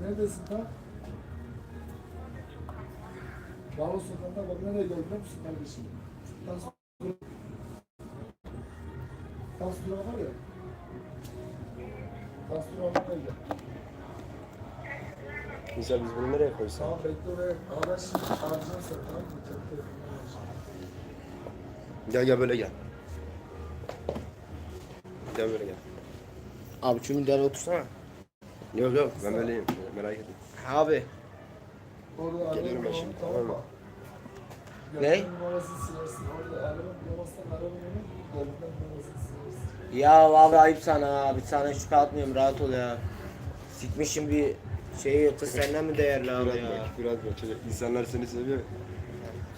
Neredesin tam? Bağlı sokakta bak nereye biliyor musun kardeşim? Tansu Tansu Durağı var ya. Tansu Durağı gel. Güzel biz bunu nereye koysak? Tamam bekle ve araç harcına sen tamam mı? Gel gel böyle gel. Gel böyle gel. Abi milyara otursana. Yok yok ben böyleyim. Merak etme. Abi. Orada Gelirim ben şimdi, tamam mı? Ne? Gönlün numarasını silersin. Orada araba bulamazsan arabanın gönlün numarasını silersin. Ya abi ayıp sana abi. Sana şu atmıyorum rahat ol ya. Sikmişim bir şeyi kız senden mi değerli Küfür abi etme, ya? küfür etme. Çocuk, insanlar seni seviyor.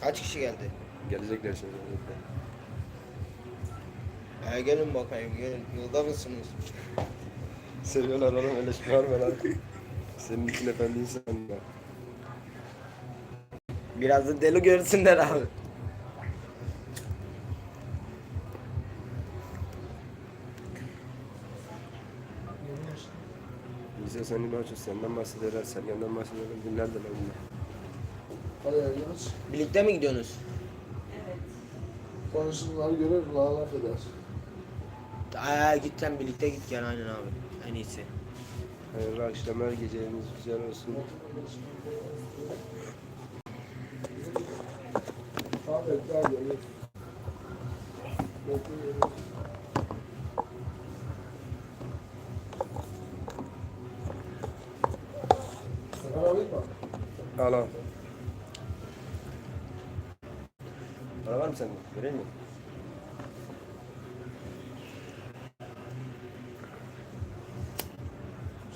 Kaç kişi geldi? Gelecekler şimdi. gelecekler. E gelin bakayım gelin. Yolda mısınız? Seviyorlar oğlum öyle şey var mı lan? Senin için efendi insanlar. Biraz da deli görsünler abi. Bize seni daha çok senden bahsederler, Sergen'den bahsederler. Günlerdir lan bunlar. Hadi. Birlikte mi gidiyorsunuz? Konuşmaları görür, la laf eder. Aa git sen birlikte git gel aynen abi. En iyisi. Hayırlı akşamlar, geceleriniz güzel olsun. Tamam bekle hadi evet. Bekle evet. Sakar alayım mı? Al al. Para var mı sende? Vereyim mi?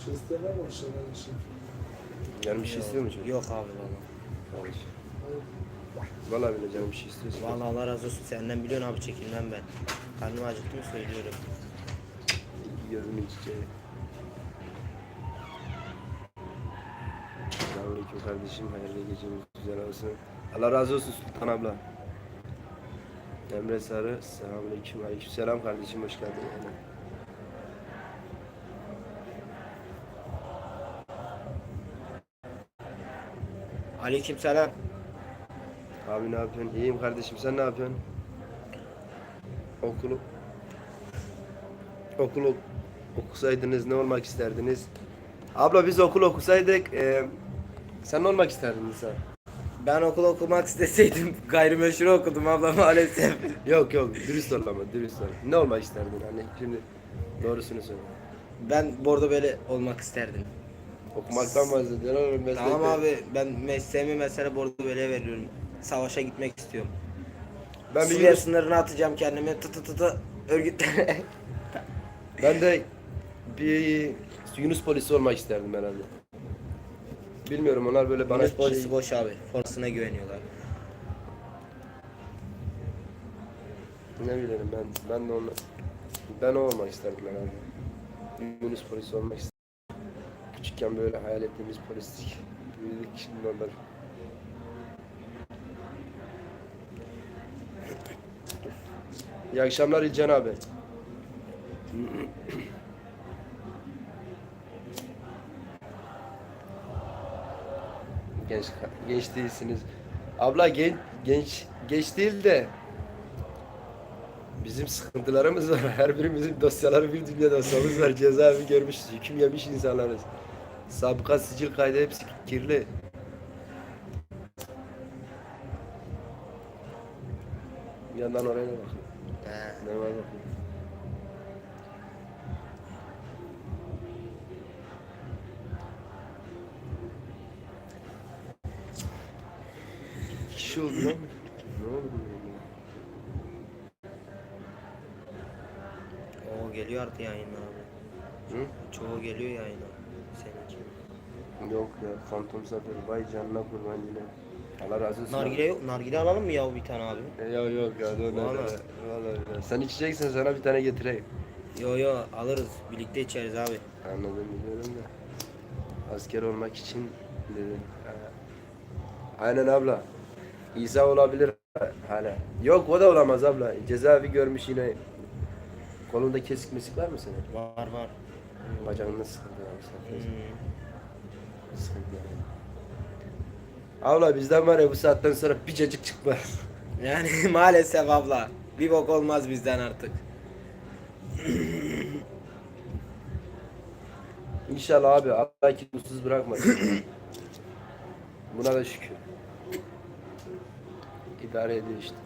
Şey istemem mi? Şeyler için. Canım bir şey istiyor mu çocuk? Yok abi valla. Kardeş. Hayır. Valla bile canım bir şey istiyorsun. Valla Allah razı olsun senden biliyorsun abi çekilmem ben. Karnım acıktı mı söylüyorum. İyi gözümün çiçeği. Selamünaleyküm kardeşim. Hayırlı geceniz güzel olsun. Allah razı olsun Sultan abla. Emre Sarı. Selamünaleyküm. Aleyküm selam kardeşim. Hoş geldin. Yani. Aleyküm selam. Abi ne yapıyorsun? İyiyim kardeşim. Sen ne yapıyorsun? Okulu okulu okusaydınız ne olmak isterdiniz? Abla biz okul okusaydık e, sen ne olmak isterdin sen? Ben okul okumak isteseydim gayrimeşru okudum abla maalesef. Yok yok dürüst ol ama dürüst ol. Ne olmak isterdin hani şimdi doğrusunu söyle. Ben bordo böyle olmak isterdim. Okumaktan meslekte. Tamam abi ben mesleğimi mesela bordo böyle veriyorum. Savaşa gitmek istiyorum. Ben bir Suriye Yunus, sınırına atacağım kendimi tı tı tı tı örgütlere. ben de bir Yunus polisi olmak isterdim herhalde. Bilmiyorum onlar böyle bana polisi şey- boş abi. Formasına güveniyorlar. Ne bileyim ben ben de onu ben o olmak isterdim herhalde. Yunus polisi olmak isterdim. Küçükken böyle hayal ettiğimiz polislik. Büyüdük şimdi onlar. İyi akşamlar İlcan abi. Genç genç değilsiniz. Abla genç genç genç değil de Bizim sıkıntılarımız var. Her birimizin dosyaları bir dünya dosyamız var. Cezaevi görmüşüz. Hüküm yemiş insanlarız. Sabıka, sicil kaydı hepsi kirli. Bir yandan oraya da bakın. He. Ne var bakın. İki kişi oldu lan. Ne oldu? O geliyor artık yayına abi. Hı? Çoğu geliyor yayına. Seninki. Yok ya Phantom Zafer vay canına kurban yine. Allah razı olsun. Nargile yok. Nargile alalım mı ya bir tane abi? E, Yok yok ya dur. Vallahi. Vallahi. Sen içeceksen sana bir tane getireyim. Yo yo alırız. Birlikte içeriz abi. Anladım biliyorum da. Asker olmak için dedim. Ha. Aynen abla. İsa olabilir hala. Yok o da olamaz abla. Cezaevi görmüş yine. Kolunda kesik mesik var mı senin? Var var. Bacağında sıkıntı var. Hmm. yani. Abla bizden var ya bu saatten sonra bir cacık çıkmaz. Yani maalesef abla. Bir bok olmaz bizden artık. İnşallah abi Allah ki mutsuz bırakmasın. Buna da şükür. İdare ediyor işte.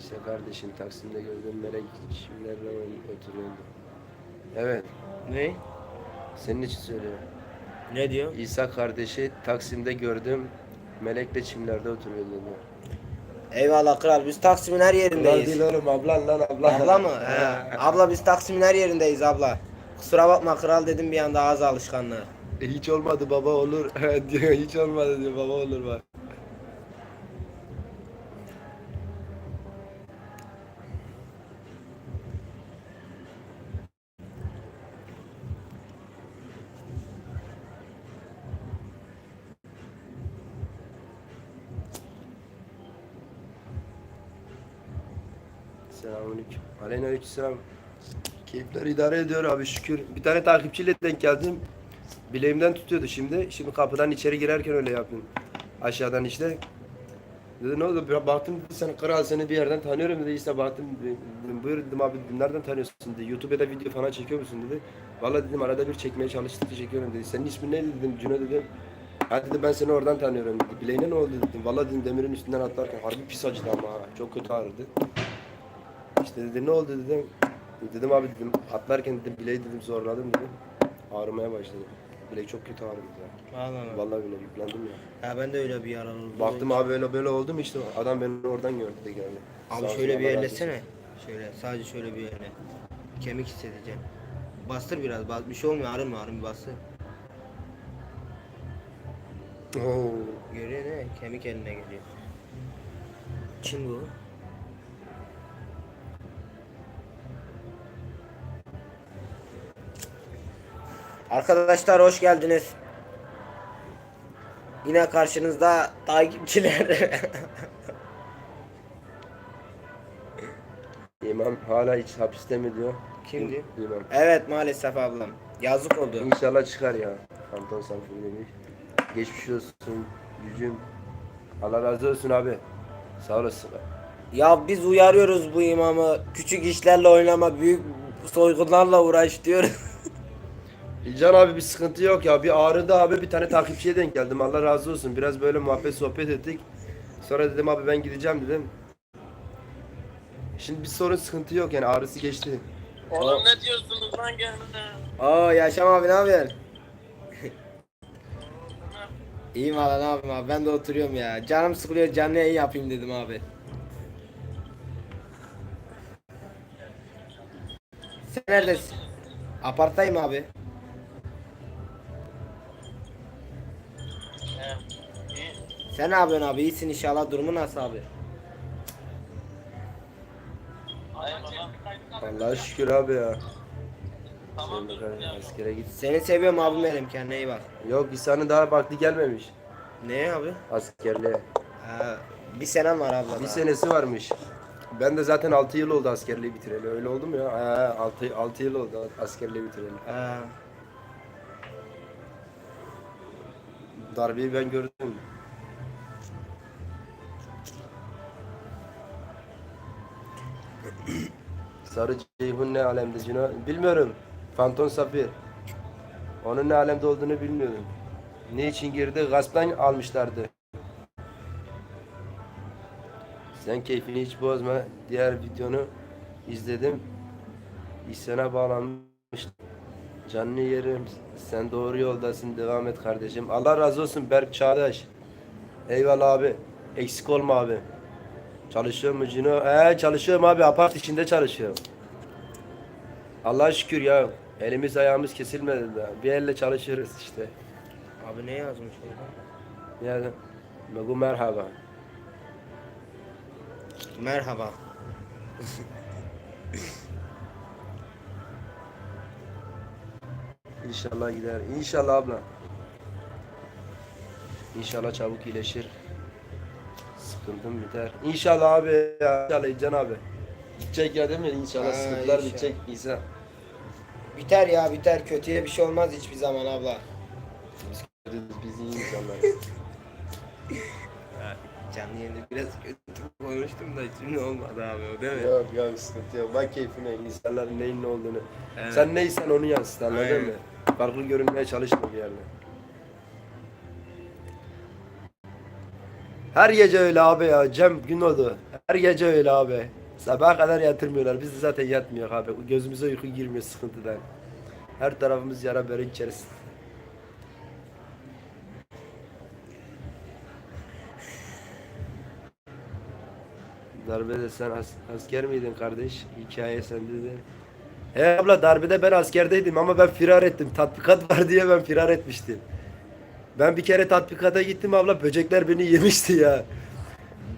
İşte kardeşim Taksim'de gördüğüm melek şimdilerle oturuyordu. Evet, Ne? senin için söylüyorum. Ne diyor? İsa kardeşi Taksim'de gördüm. Melekle çimlerde oturuyordu diyor. Eyvallah kral biz Taksim'in her Kral yerindeyiz. değil oğlum ablan lan ablan. Abla mı? He. abla biz Taksim'in her yerindeyiz abla. Kusura bakma kral dedim bir anda ağız alışkanlığı. E, Hiç olmadı baba olur diyor. Hiç olmadı diyor baba olur bak. Selamünaleyküm. Aleykümselam. Keyifler idare ediyor abi şükür. Bir tane takipçiyle denk geldim. Bileğimden tutuyordu şimdi. Şimdi kapıdan içeri girerken öyle yaptım. Aşağıdan işte. Dedi ne oldu? Baktım dedi sen kral seni bir yerden tanıyorum dedi. İşte baktım dedim, buyur dedim abi dedim, nereden tanıyorsun dedi. YouTube'da video falan çekiyor musun dedi. Vallahi dedim arada bir çekmeye çalıştık çekiyorum dedi. Senin ismin ne dedim Cüne dedim. Ha dedi ben seni oradan tanıyorum dedi. Bileğine ne oldu dedim. Vallahi dedim demirin üstünden atlarken harbi pis acıdı ama ha. Çok kötü ağrıdı. İşte dedi ne oldu dedim. Dedim abi dedim atlarken dedim bileği dedim zorladım dedim. Ağrımaya başladı. Bilek çok kötü ağrıdı ya. Vallahi. Vallahi bile yüklendim ya. Ya ben de öyle bir yaralı oldum. Baktım abi böyle böyle oldu mu işte adam beni oradan gördü de geldi. Abi Sağ şöyle bir yerlesene. Şöyle sadece şöyle bir yerle. Kemik hissedeceğim. Bastır biraz. Bas, bir şey olmuyor. Ağrım mı? Ağrım bir bastır. Oo. Görüyor ne? Kemik eline geliyor. Kim bu? Arkadaşlar hoş geldiniz. Yine karşınızda takipçiler. İmam hala hiç hapiste mi diyor? Kim diyor? İmam. evet maalesef ablam. Yazık oldu. İnşallah çıkar ya. Kanton Sanfil demiş. Geçmiş olsun gücüm. Allah razı olsun abi. Sağ olasın. Ya biz uyarıyoruz bu imamı. Küçük işlerle oynama, büyük soygunlarla uğraş diyoruz. İlcan abi bir sıkıntı yok ya. Bir ağrıdı abi bir tane takipçiye denk geldim. Allah razı olsun. Biraz böyle muhabbet sohbet ettik. Sonra dedim abi ben gideceğim dedim. Şimdi bir sorun sıkıntı yok yani ağrısı geçti. Oğlum ne diyorsunuz lan gene? Oo Yaşam abi ne yapıyorsun? İyiyim valla ne yapayım abi ben de oturuyorum ya. Canım sıkılıyor canlı yayın yapayım dedim abi. Sen neredesin? Aparttayım abi. He. İyi. Sen ne yapıyorsun abi? İyisin inşallah. Durumu nasıl abi? Allah'a şükür abi ya. Tamam askere git. Seni seviyorum abim benim kendine iyi bak. Yok İsa'nın daha vakti gelmemiş Ne abi? askerliğe. Ha, bir senem var abla. Bir daha. senesi varmış. Ben de zaten 6 yıl oldu askerliği bitireli. Öyle oldu mu ya? Ha, 6, 6 yıl oldu askerliği bitireli. Ha, Darbeyi ben gördüm. Sarı Ceyhun ne alemde Cino? Bilmiyorum. Fanton Safir. Onun ne alemde olduğunu bilmiyorum. Ne için girdi? Gasptan almışlardı. Sen keyfini hiç bozma. Diğer videonu izledim. İsyana bağlanmış. Canlı yerim. Sen doğru yoldasın. Devam et kardeşim. Allah razı olsun Berk Çağdaş. Eyvallah abi. Eksik olma abi. Çalışıyor mu Cino? Ee çalışıyorum abi. Apart içinde çalışıyorum. Allah'a şükür ya. Elimiz ayağımız kesilmedi de. Bir elle çalışırız işte. abi ne yazmış orada? Yani Megu merhaba. Merhaba. İnşallah gider. İnşallah abla. İnşallah çabuk iyileşir. Sıkıntım biter. İnşallah abi ya. İnşallah İlcan abi. Gidecek ya değil mi? İnşallah Ha, sıkıntılar inşallah. bitecek İsa. Biter ya biter. Kötüye bir şey olmaz hiçbir zaman abla. Biz biz iyi insanlarız. Canlı yayında biraz kötü konuştum da şimdi olmadı abi o değil mi? yok yok sıkıntı yok. Bak keyfine insanların neyin ne olduğunu. Evet. Sen neysen onu yansıt anladın Aynen. mı? Farklı görünmeye çalışma bir yerine. Her gece öyle abi ya. Cem Günoldu. Her gece öyle abi. Sabaha kadar yatırmıyorlar. Biz de zaten yatmıyor abi. Gözümüze uyku girmiyor sıkıntıdan. Her tarafımız yara bere içerisinde. Darbede sen as- asker miydin kardeş? Hikaye sende de. He abla darbede ben askerdeydim ama ben firar ettim. Tatbikat var diye ben firar etmiştim. Ben bir kere tatbikata gittim abla böcekler beni yemişti ya.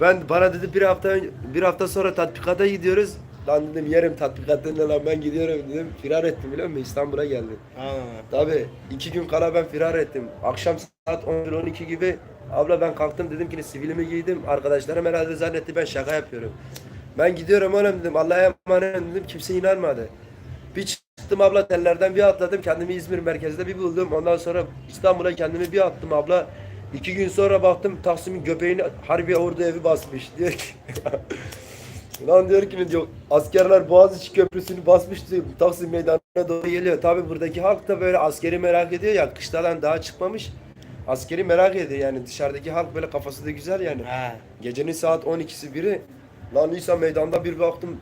Ben bana dedi bir hafta bir hafta sonra tatbikata gidiyoruz. Lan dedim yerim tatbikatında lan ben gidiyorum dedim. Firar ettim biliyor musun? İstanbul'a geldim. Ha. Tabi iki gün kala ben firar ettim. Akşam saat 11-12 gibi abla ben kalktım dedim ki sivilimi giydim. Arkadaşlarım herhalde zannetti ben şaka yapıyorum. Ben gidiyorum oğlum dedim Allah'a emanet dedim kimse inanmadı. Bir çıktım abla tellerden bir atladım kendimi İzmir merkezde bir buldum. Ondan sonra İstanbul'a kendimi bir attım abla. İki gün sonra baktım Taksim'in göbeğini harbi ordu evi basmış. Diyor ki Lan diyor ki ne diyor askerler Boğaziçi Köprüsü'nü basmıştı Taksim meydanına doğru geliyor. Tabi buradaki halk da böyle askeri merak ediyor ya kışladan daha çıkmamış. Askeri merak ediyor yani dışarıdaki halk böyle kafası da güzel yani. Ha. Gecenin saat 12'si biri lan Nisa meydanda bir baktım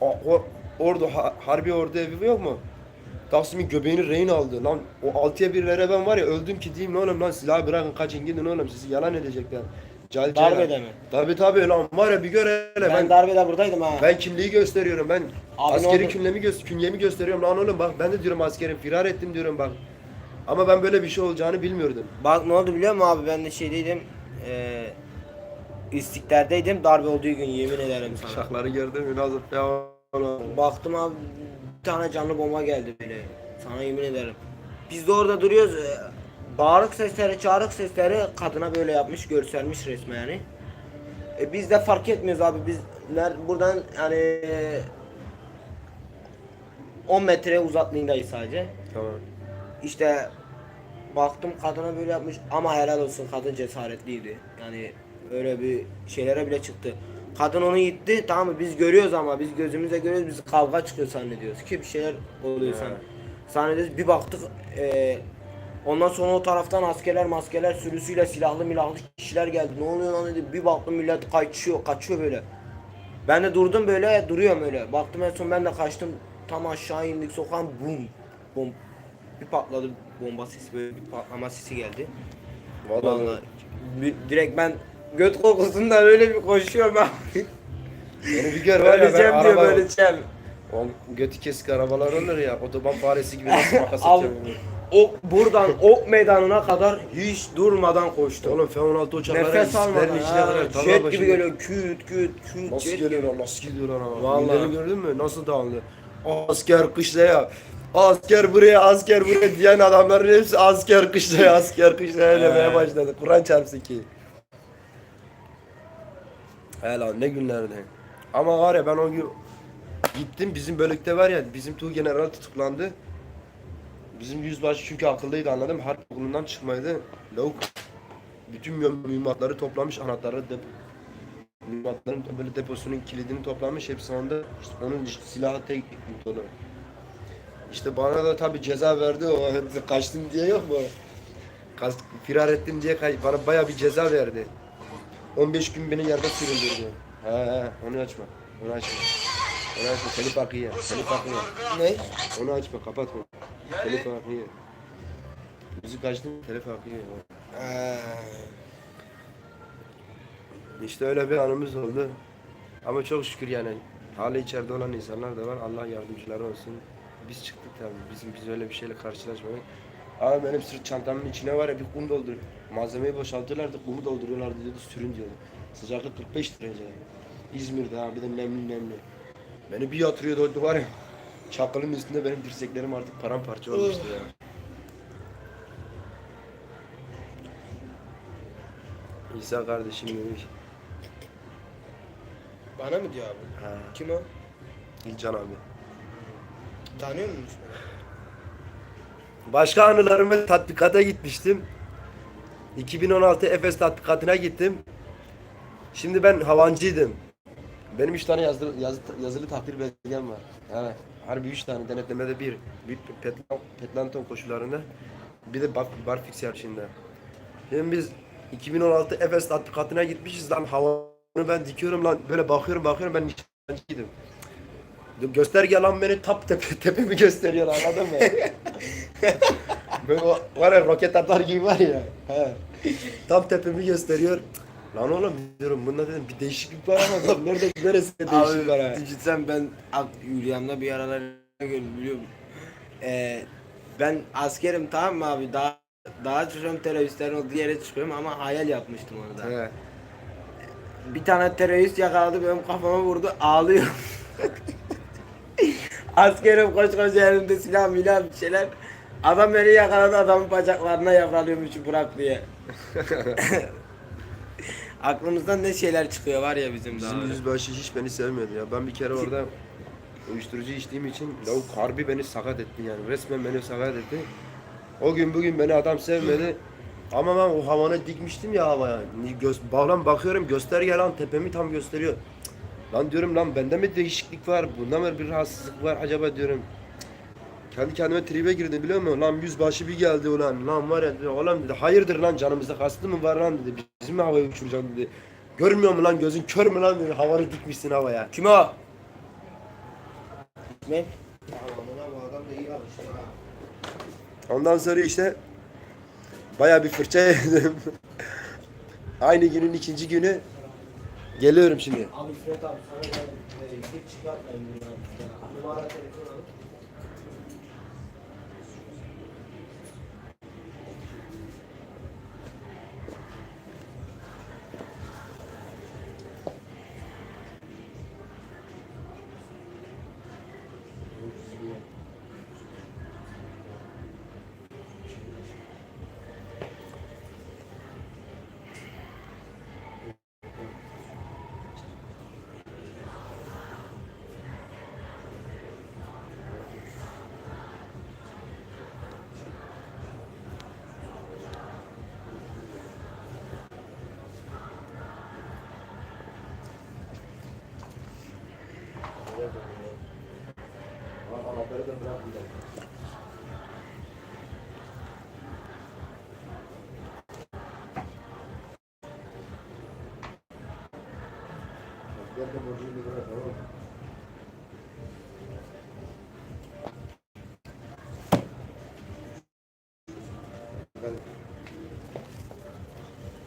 o, o- ordu ha- harbi ordu evi yok mu? Taksim'in göbeğini rehin aldı lan o altıya birlere ben var ya öldüm ki diyeyim lan oğlum lan silahı bırakın kaçın gidin oğlum sizi yalan edecekler. Cahil Darbede mi? Tabi tabi lan var ya bir gör hele Ben, ben darbede buradaydım ha. ben kimliği gösteriyorum ben. Abi ne askeri oldu? künyemi, gö künyemi gösteriyorum lan oğlum bak ben de diyorum askerim firar ettim diyorum bak. Ama ben böyle bir şey olacağını bilmiyordum. Bak ne oldu biliyor musun abi ben de şeydeydim. Eee İstiklal'deydim darbe olduğu gün yemin ederim sana. Şakları gördün mü nasıl ya Baktım abi bir tane canlı bomba geldi böyle. Sana yemin ederim. Biz de orada duruyoruz. e, Bağırık sesleri, çağrık sesleri kadına böyle yapmış, görselmiş resmen yani. E biz de fark etmiyoruz abi. Biz ner- buradan yani e, 10 metre uzaklığındayız sadece. Tamam. İşte baktım kadına böyle yapmış ama helal olsun kadın cesaretliydi. Yani öyle bir şeylere bile çıktı. Kadın onu gitti tamam mı biz görüyoruz ama biz gözümüzle görüyoruz biz kavga çıkıyor zannediyoruz ki bir şeyler oluyor sana. Zannediyoruz bir baktık eee, ondan sonra o taraftan askerler maskeler sürüsüyle silahlı milahlı kişiler geldi. Ne oluyor lan dedi bir baktım millet kaçıyor kaçıyor böyle. Ben de durdum böyle duruyorum öyle. Baktım en son ben de kaçtım. Tam aşağı indik sokağın bum bum bir patladı bomba sesi böyle bir patlama sesi geldi. Vallahi, Vallahi direkt ben göt kokusundan öyle bir koşuyorum ben. beni bir gör var ya ben öleceğim diyor araba öleceğim. o götü kesik arabalar olur ya otoban faresi gibi nasıl makas Al. atıyor. Ok buradan ok meydanına kadar hiç durmadan koştum. Oğlum F-16 uçakları Nefes almadan sizlerin içine ha, kadar tarla jet başında- gibi geliyor küt küt küt Nasıl jet geliyor lan nasıl gidiyor lan ama. Vallahi. Vallahi. gördün mü nasıl dağılıyor. Asker kışlaya. Asker buraya asker buraya diyen adamların hepsi asker kışlaya asker kışlaya demeye başladı. Kur'an çarpsın ki. He lan ne günlerdi. Ama var ya ben o gün gittim bizim bölükte var ya bizim Tuğ General tutuklandı. Bizim yüzbaşı çünkü akıllıydı anladım. Harp okulundan çıkmaydı. Lavuk bütün mü- mühimmatları toplamış anahtarı dep mühimmatların böyle deposunun kilidini toplamış hepsi onda. İşte onun silahı tek dolu. İşte bana da tabi ceza verdi o kaçtım diye yok mu? Kaç, firar ettim diye bana baya bir ceza verdi. 15 gün beni yerde süründürdü. He he onu açma. Onu açma. Onu açma. Telif hakkı ye. Telif hakkı ye. Ne? Onu açma kapatma. Telif hakkı ye. Müzik açtım telif hakkı ye. Ee, İşte öyle bir anımız oldu. Ama çok şükür yani hala içeride olan insanlar da var. Allah yardımcıları olsun. Biz çıktık tabii. Bizim biz öyle bir şeyle karşılaşmadık. Ama benim sırt çantamın içine var ya bir kum doldur. Malzemeyi boşaltıyorlardı, kumu dolduruyorlardı dedi sürün diyordu. Sıcaklık 45 derece. İzmir'de ha bir de nemli nemli. Beni bir yatırıyordu orada var ya. Çakılın üstünde benim dirseklerim artık paramparça olmuştu ya. İsa kardeşim demiş. bana mı diyor abi? Ha, Kim o? İlcan abi. Tanıyor musun? Başka anılarımı tatbikata gitmiştim. 2016 Efes tatbikatına gittim. Şimdi ben havancıydım. Benim üç tane yazılı, yazı, yazılı takdir belgem var. Evet. Harbi üç tane denetlemede bir. Bir petlan, petlanton koşularında. Bir de bar, barfix yarışında. Şimdi biz 2016 Efes tatbikatına gitmişiz lan havanı ben dikiyorum lan böyle bakıyorum bakıyorum ben nişancıydım. Gösterge lan beni tap tepe, tepemi gösteriyor anladın mı? böyle var ya roket atar gibi var ya. He. Tam tepemi gösteriyor. Lan oğlum diyorum bunda dedim bir değişiklik var ama lan nerede neresi değişiklik var ha? Abi cidden ben Hülyam'da bir aralar biliyorum. Ee, ben askerim tamam mı abi daha daha çıkıyorum teröristlerin olduğu yere çıkıyorum ama hayal yapmıştım orada. He. Bir tane terörist yakaladı benim kafama vurdu ağlıyorum. Askerim koş koş elimde silah milah bir şeyler. Adam beni yakaladı adamın bacaklarına yakalıyormuş bırak diye. Aklımızdan ne şeyler çıkıyor var ya bizim, Bizim daha. yüzbaşı hiç beni sevmedi ya. Ben bir kere orada uyuşturucu içtiğim için lavuk harbi beni sakat etti yani. Resmen beni sakat etti. O gün bugün beni adam sevmedi. Ama ben o havanı dikmiştim ya havaya. Göz, bağlan bakıyorum gösterge lan tepemi tam gösteriyor. Cık. Lan diyorum lan bende mi değişiklik var? Bunda mı bir rahatsızlık var acaba diyorum. Kendi kendime tribe girdim biliyor musun? Lan yüzbaşı bir geldi ulan. Lan var ya dedi, oğlum dedi hayırdır lan canımızda kastı mı var lan dedi. Bizim mi havaya uçuracaksın dedi. Görmüyor mu lan gözün kör mü lan dedi. Havanı dikmişsin havaya. Kim o? Ne? Ondan sonra işte baya bir fırça yedim. Aynı günün ikinci günü geliyorum şimdi. Abi Fırat abi sana ben e, hiç çıkartmayın. Numara telefon alıp.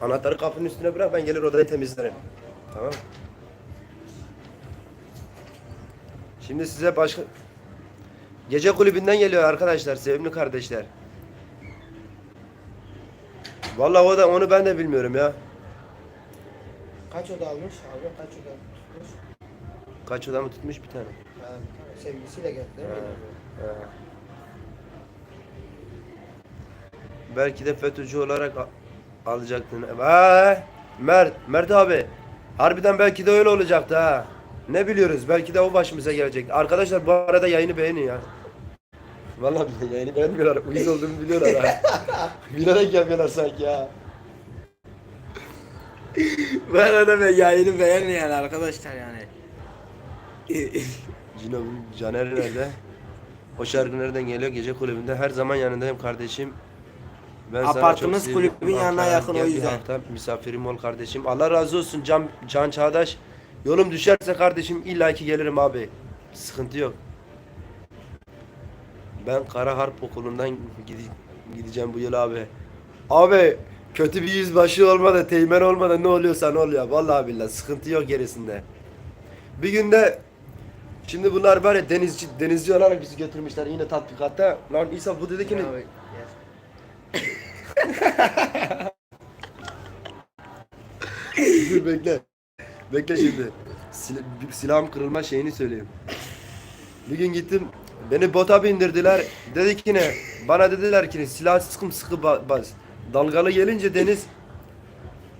Anahtarı kapının üstüne bırak ben gelir odayı temizlerim. Tamam mı? Şimdi size başka... Gece kulübünden geliyor arkadaşlar, sevimli kardeşler. Vallahi o da onu ben de bilmiyorum ya. Kaç oda almış abi? Kaç oda tutmuş? Kaç oda mı tutmuş bir tane? Ha, sevgilisiyle geldi değil mi? Ha. Belki de FETÖ'cü olarak alacaktın. Ha, Mert, Mert abi. Harbiden belki de öyle olacaktı ha. Ne biliyoruz? Belki de o başımıza gelecek. Arkadaşlar bu arada yayını beğenin ya. Vallahi yayını beğenmiyorlar. Uyuz olduğumu biliyorlar ha. Bilerek yapıyorlar sanki ya. Bu arada ben yayını beğenmeyen arkadaşlar yani. Cino, Caner nerede? O şarkı nereden geliyor? Gece kulübünde her zaman yanındayım kardeşim. Ben Apartımız kulübün yanına yakın, o yüzden. hafta misafirim ol kardeşim. Allah razı olsun Can, Can Çağdaş. Yolum düşerse kardeşim illa ki gelirim abi. Sıkıntı yok. Ben Kara Harp Okulu'ndan gide- gideceğim bu yıl abi. Abi kötü bir yüzbaşı olmadı, teğmen olmadı ne oluyorsa ne oluyor. Vallahi billahi sıkıntı yok gerisinde. Bir günde Şimdi bunlar ya denizci, denizci olarak bizi götürmüşler yine tatbikatta. Lan İsa bu dedi ki ne? Dur bekle. Bekle şimdi. Sil silahım kırılma şeyini söyleyeyim. Bir gün gittim. Beni bota bindirdiler. Dedi ki ne? Bana dediler ki ne? Silah sıkı bas. Dalgalı gelince deniz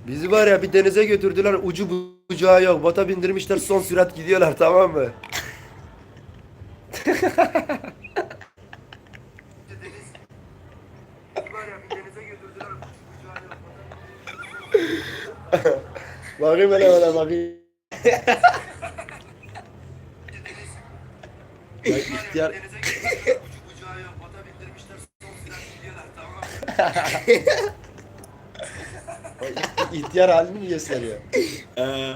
Bizi var ya bir denize götürdüler ucu bucağı yok. Bota bindirmişler son sürat gidiyorlar tamam mı? bakayım hele öyle bakayım. Bak ihtiyar... İht- ihtiyar halini mi gösteriyor? Ee,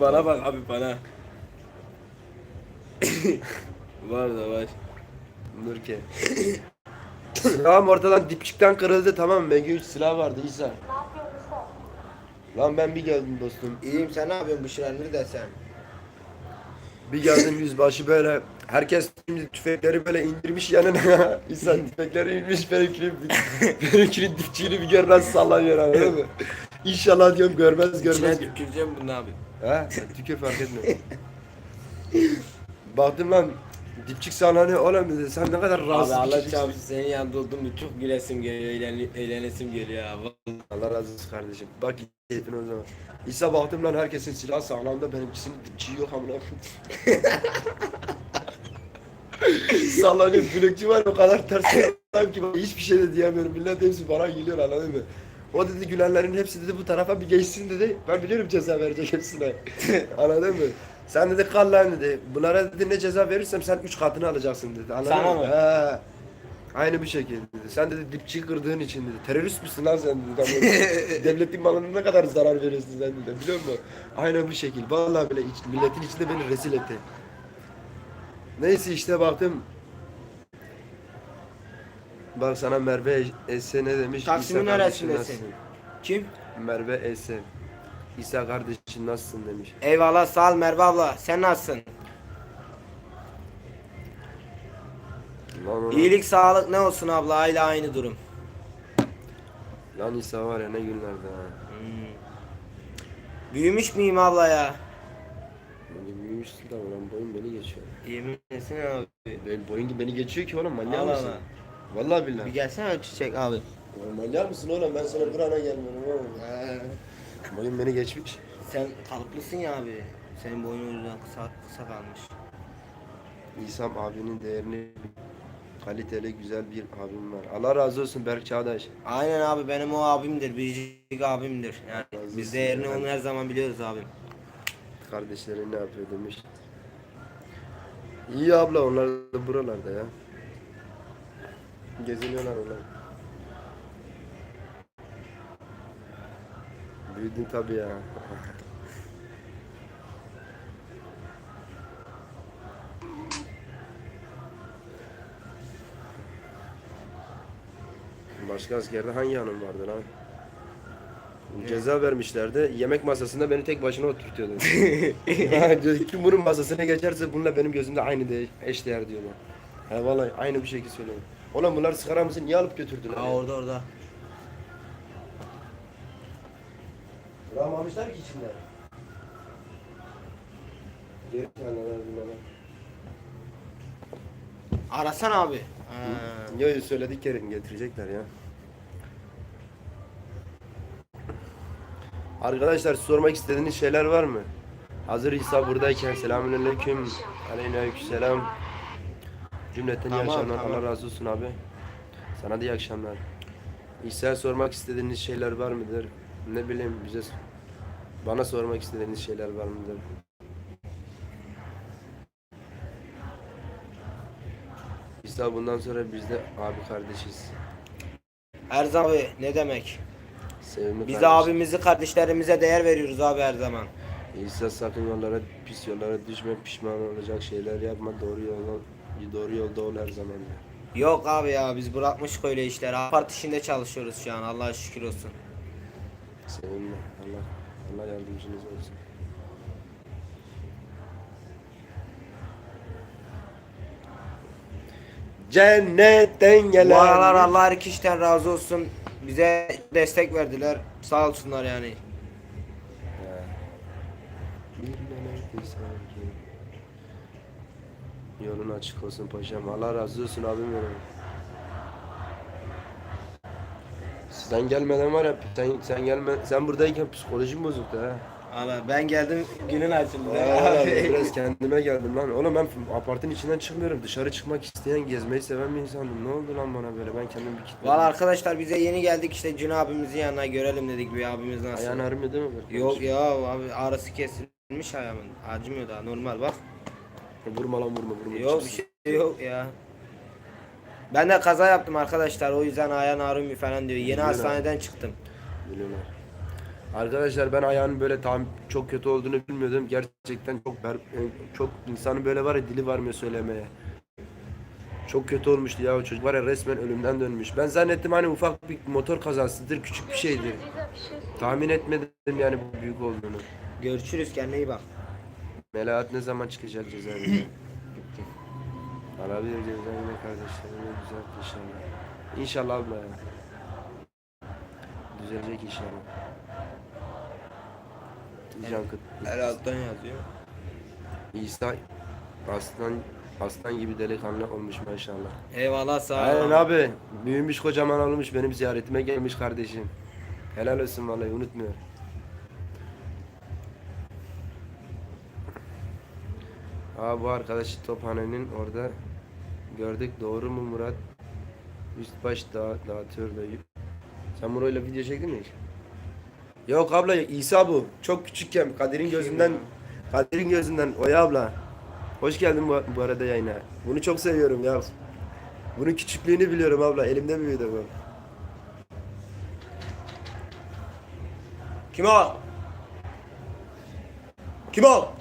bana bak abi bana. var da var. Ki. Silahım ortadan dipçikten kırıldı tamam mı? MG3 silah vardı İsa. Lan ben bir geldim dostum. İyiyim sen ne yapıyorsun Büşra de sen? Bir geldim yüzbaşı böyle. Herkes şimdi tüfekleri böyle indirmiş yanına. İsa tüfekleri inmiş benimkini, benimkinin dipçiğini bir gör nasıl sallanıyor anladın mı? İnşallah diyorum görmez görmez. İçine tüküreceğim bunu abi. Ha tükür fark etmiyor. Baktım lan dipçik sallanıyor oğlum dedi. Sen ne kadar Abi rahatsız Allah kişisin. çarpsın senin yanında oldum çok gülesim geliyor, eğlen, eğlenesim geliyor abi. Allah razı olsun kardeşim. Bak keyfin o zaman. İsa baktım lan herkesin silahı sağlamda benimkisinin dipçiği yok amına. Sallanıyor gülükçü var o kadar ters adam ki bak hiçbir şey de diyemiyorum. Millet hepsi bana gülüyor anladın mı? O dedi gülenlerin hepsi dedi bu tarafa bir geçsin dedi. Ben biliyorum ceza verecek hepsine. anladın mı? Sen dedi kal lan dedi. Bunlara dedi ne ceza verirsem sen üç katını alacaksın dedi. Anladın Sana mı? He. Aynı bir şekilde dedi. Sen dedi dipçiyi kırdığın için dedi. Terörist misin lan sen dedi. Tamam. Devletin malına ne kadar zarar veriyorsun sen dedi. Biliyor musun? Aynı bu şekil. Vallahi böyle iç- milletin içinde beni rezil etti. Neyse işte baktım. Bak sana Merve Ese ne demiş? Taksim'in İsa? Kim? Merve Ese. İsa kardeşim nasılsın demiş. Eyvallah sağ ol Merve abla sen nasılsın? Lan, ona- İyilik sağlık ne olsun abla aile aynı durum. Lan İsa var ya ne günlerde ha. Büyümüş müyüm abla ya? Bence büyümüşsün da lan boyun beni geçiyor. Yemin etsene abi. Benim boyun beni geçiyor ki oğlum manyak Allah mısın? Allah. Vallahi billahi. Bir gelsene çiçek abi. Oğlum manyak mısın oğlum? Ben sana Kur'an'a gelmiyorum oğlum. Boyun beni geçmiş. Sen kalıplısın ya abi. Senin boyun o yüzden kısa, kısa kalmış. İsam abinin değerini kaliteli güzel bir abim var. Allah razı olsun Berk Çağdaş. Aynen abi benim o abimdir. Biricik abimdir. Yani Razı biz değerini efendim. onu her zaman biliyoruz abim. Kardeşlerin ne yapıyor demiş. İyi abla onlar da buralarda ya. Geziniyorlar onlar. Büyüdün tabii ya. Başka askerde hangi hanım vardı lan? Ceza vermişlerdi. Yemek masasında beni tek başına oturtuyordu. Ha, diyor, Kim bunun masasına geçerse bununla benim gözümde aynı de eşdeğer diyorlar. Ha vallahi aynı bir şekilde söylüyorum. Oğlum bunlar sigaramızı niye alıp götürdüler? Aa ya? orada orada. Bırakmamışlar ki içinde. Geri kendiler bunlara. Arasana abi. Ha. Yo söyledik yerin getirecekler ya. Arkadaşlar sormak istediğiniz şeyler var mı? Hazır İsa buradayken selamünaleyküm. Aleykümselam. Cümleten iyi Tamam, akşamlar. tamam. Allah razı olsun abi. Sana da iyi akşamlar. İsa sormak istediğiniz şeyler var mıdır? Ne bileyim bize bana sormak istediğiniz şeyler var mıdır? İsa bundan sonra biz de abi kardeşiz. Her zaman abi ne demek? Sevimli Biz de kardeş. abimizi kardeşlerimize değer veriyoruz abi her zaman. İsa sakın yollara, pis yollara düşme, pişman olacak şeyler yapma, doğru yolda, doğru yolda ol her zaman. Yok abi ya biz bırakmışık öyle işler. Apart işinde çalışıyoruz şu an Allah'a şükür olsun. Sevinme, Allah, Allah yardımcınız olsun. Cennetten gelen. Bu aralar Allah her kişiden razı olsun. Bize destek verdiler. Sağ olsunlar yani. Yolun açık olsun paşam. Allah razı olsun abim benim. Sen gelmeden var ya sen, sen gelme sen buradayken psikolojim bozuktu ha. Valla ben geldim günün açıldı. Biraz kendime geldim lan. Oğlum ben apartın içinden çıkmıyorum. Dışarı çıkmak isteyen, gezmeyi seven bir insandım. Ne oldu lan bana böyle? Ben kendimi bir kilitledim. Valla arkadaşlar bize yeni geldik işte Cün abimizin yanına görelim dedik bir abimiz nasıl. Ayağın ağrımıyor değil mi? böyle? Yok ya abi ağrısı kesilmiş ayağımın. Acımıyor daha normal bak. Vurma lan vurma vurma. Yok bir şey yok ya. Ben de kaza yaptım arkadaşlar o yüzden ayağın ağrımıyor falan diyor. Yeni Biliyorum. hastaneden çıktım. Biliyorlar. Arkadaşlar ben ayağının böyle tam çok kötü olduğunu bilmiyordum. Gerçekten çok ber, e, çok insanın böyle var ya dili varmıyor söylemeye. Çok kötü olmuştu ya o çocuk var ya resmen ölümden dönmüş. Ben zannettim hani ufak bir motor kazasıdır, küçük bir şeydir. Tahmin etmedim yani bu büyük olduğunu. Görüşürüz kendine iyi bak. Melahat ne zaman çıkacak cezaevinden? Alabilir cezaevine kardeşlerine düzelt inşallah. İnşallah abla ya. Düzelecek inşallah. Can kıt. El alttan yazıyor. İsa aslan aslan gibi delikanlı olmuş maşallah. Eyvallah sağ ol. Aynen abi. Büyümüş kocaman olmuş benim ziyaretime gelmiş kardeşim. Helal olsun vallahi unutmuyor. Aa bu arkadaşı Tophane'nin orada gördük doğru mu Murat? Üst baş dağ, dağıtıyor da. Sen Muro'yla video çektin mi hiç? Yok abla İsa bu. Çok küçükken Kadir'in gözünden Kadir'in gözünden Oya abla. Hoş geldin bu, bu arada yayına. Bunu çok seviyorum ya. Bunun küçüklüğünü biliyorum abla. Elimde büyüdü bu. Kim o? Kim o?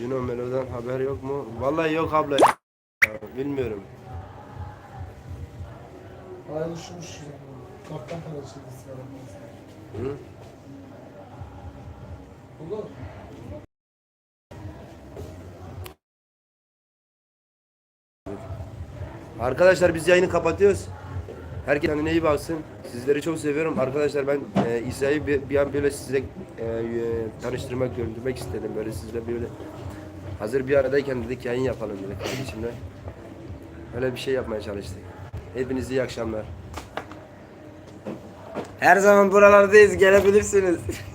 Cino Melo'dan haber yok mu? Vallahi yok abla. Bilmiyorum. Şumuş güzel. Kaptan para çekti sigara. Hı? Olur. Arkadaşlar biz yayını kapatıyoruz. Herkes kendine iyi baksın. Sizleri çok seviyorum. Arkadaşlar ben e, İsa'yı bir, bir an böyle size e, e, tanıştırmak, görüntülemek istedim. Böyle sizle böyle hazır bir aradayken dedik yayın yapalım dedik. içinde. Öyle bir şey yapmaya çalıştık. Hepinize iyi akşamlar. Her zaman buralardayız gelebilirsiniz.